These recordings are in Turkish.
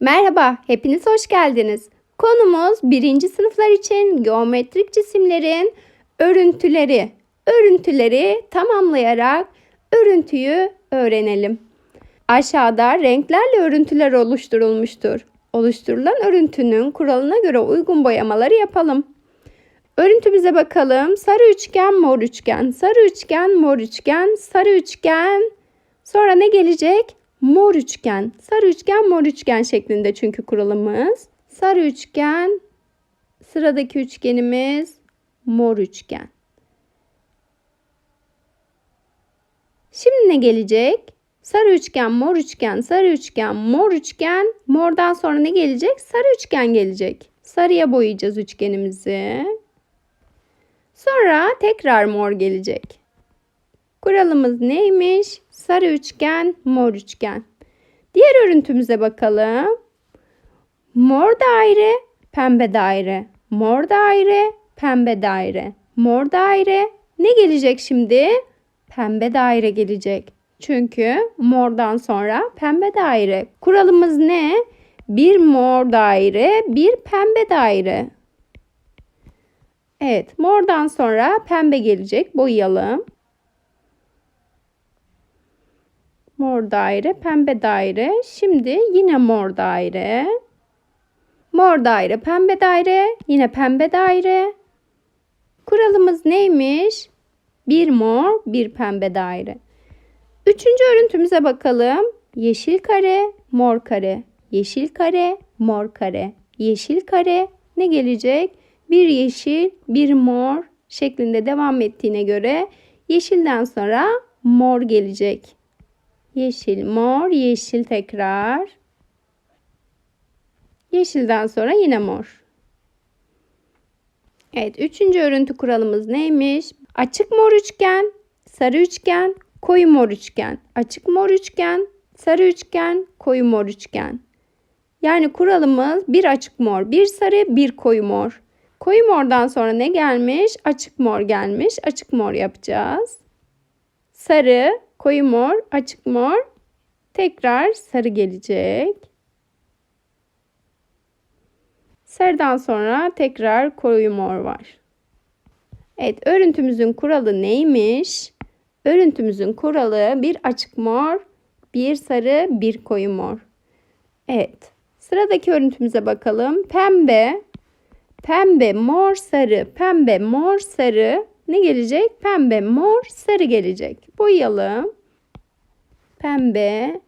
Merhaba, hepiniz hoş geldiniz. Konumuz birinci sınıflar için geometrik cisimlerin örüntüleri. Örüntüleri tamamlayarak örüntüyü öğrenelim. Aşağıda renklerle örüntüler oluşturulmuştur. Oluşturulan örüntünün kuralına göre uygun boyamaları yapalım. Örüntümüze bakalım. Sarı üçgen, mor üçgen, sarı üçgen, mor üçgen, sarı üçgen. Sonra ne gelecek? Mor üçgen. Sarı üçgen, mor üçgen şeklinde çünkü kuralımız. Sarı üçgen, sıradaki üçgenimiz mor üçgen. Şimdi ne gelecek? Sarı üçgen, mor üçgen, sarı üçgen, mor üçgen. Mordan sonra ne gelecek? Sarı üçgen gelecek. Sarıya boyayacağız üçgenimizi. Sonra tekrar mor gelecek. Kuralımız neymiş? Sarı üçgen, mor üçgen. Diğer örüntümüze bakalım. Mor daire, pembe daire. Mor daire, pembe daire. Mor daire. Ne gelecek şimdi? Pembe daire gelecek. Çünkü mordan sonra pembe daire. Kuralımız ne? Bir mor daire, bir pembe daire. Evet, mordan sonra pembe gelecek. Boyayalım. Mor daire, pembe daire. Şimdi yine mor daire. Mor daire, pembe daire. Yine pembe daire. Kuralımız neymiş? Bir mor, bir pembe daire. Üçüncü örüntümüze bakalım. Yeşil kare, mor kare. Yeşil kare, mor kare. Yeşil kare ne gelecek? Bir yeşil, bir mor şeklinde devam ettiğine göre yeşilden sonra mor gelecek. Yeşil, mor, yeşil tekrar. Yeşilden sonra yine mor. Evet, üçüncü örüntü kuralımız neymiş? Açık mor üçgen, sarı üçgen, koyu mor üçgen. Açık mor üçgen, sarı üçgen, koyu mor üçgen. Yani kuralımız bir açık mor, bir sarı, bir koyu mor. Koyu mordan sonra ne gelmiş? Açık mor gelmiş. Açık mor yapacağız. Sarı, koyu mor, açık mor. Tekrar sarı gelecek. Sarıdan sonra tekrar koyu mor var. Evet, örüntümüzün kuralı neymiş? Örüntümüzün kuralı bir açık mor, bir sarı, bir koyu mor. Evet. Sıradaki örüntümüze bakalım. Pembe, pembe, mor, sarı, pembe, mor, sarı. Ne gelecek? Pembe, mor, sarı gelecek. Boyayalım. Pembe,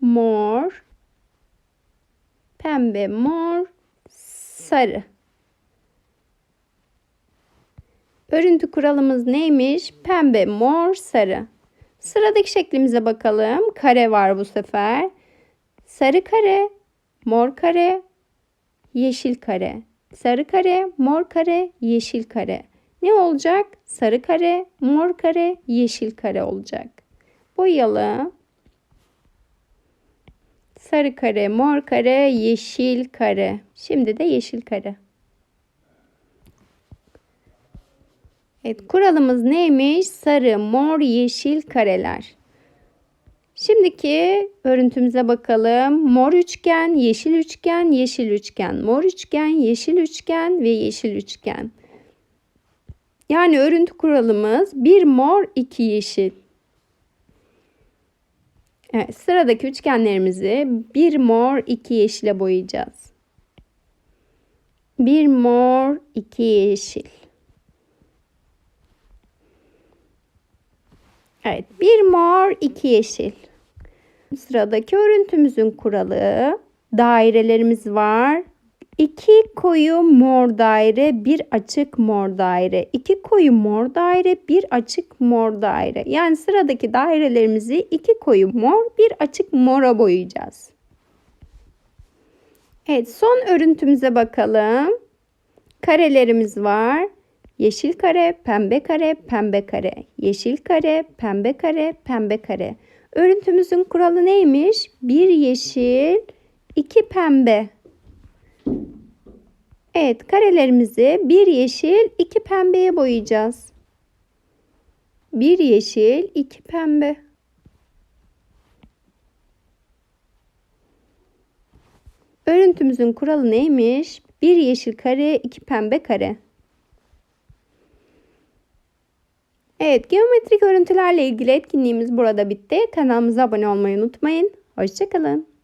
mor, pembe, mor, sarı. Örüntü kuralımız neymiş? Pembe, mor, sarı. Sıradaki şeklimize bakalım. Kare var bu sefer. Sarı kare, mor kare, yeşil kare. Sarı kare, mor kare, yeşil kare. Ne olacak? Sarı kare, mor kare, yeşil kare olacak. Boyayalım. Sarı kare, mor kare, yeşil kare. Şimdi de yeşil kare. Evet, kuralımız neymiş? Sarı, mor, yeşil kareler. Şimdiki örüntümüze bakalım. Mor üçgen, yeşil üçgen, yeşil üçgen, mor üçgen, yeşil üçgen ve yeşil üçgen. Yani örüntü kuralımız bir mor, iki yeşil. Evet, sıradaki üçgenlerimizi bir mor, iki yeşile boyayacağız. Bir mor, iki yeşil. Evet, bir mor, iki yeşil. Sıradaki örüntümüzün kuralı dairelerimiz var. İki koyu mor daire, bir açık mor daire. İki koyu mor daire, bir açık mor daire. Yani sıradaki dairelerimizi iki koyu mor, bir açık mora boyayacağız. Evet, son örüntümüze bakalım. Karelerimiz var. Yeşil kare, pembe kare, pembe kare. Yeşil kare, pembe kare, pembe kare. Örüntümüzün kuralı neymiş? Bir yeşil, iki pembe. Evet, karelerimizi bir yeşil, iki pembeye boyayacağız. Bir yeşil, iki pembe. Örüntümüzün kuralı neymiş? Bir yeşil kare, iki pembe kare. Evet, geometrik örüntülerle ilgili etkinliğimiz burada bitti. Kanalımıza abone olmayı unutmayın. Hoşçakalın.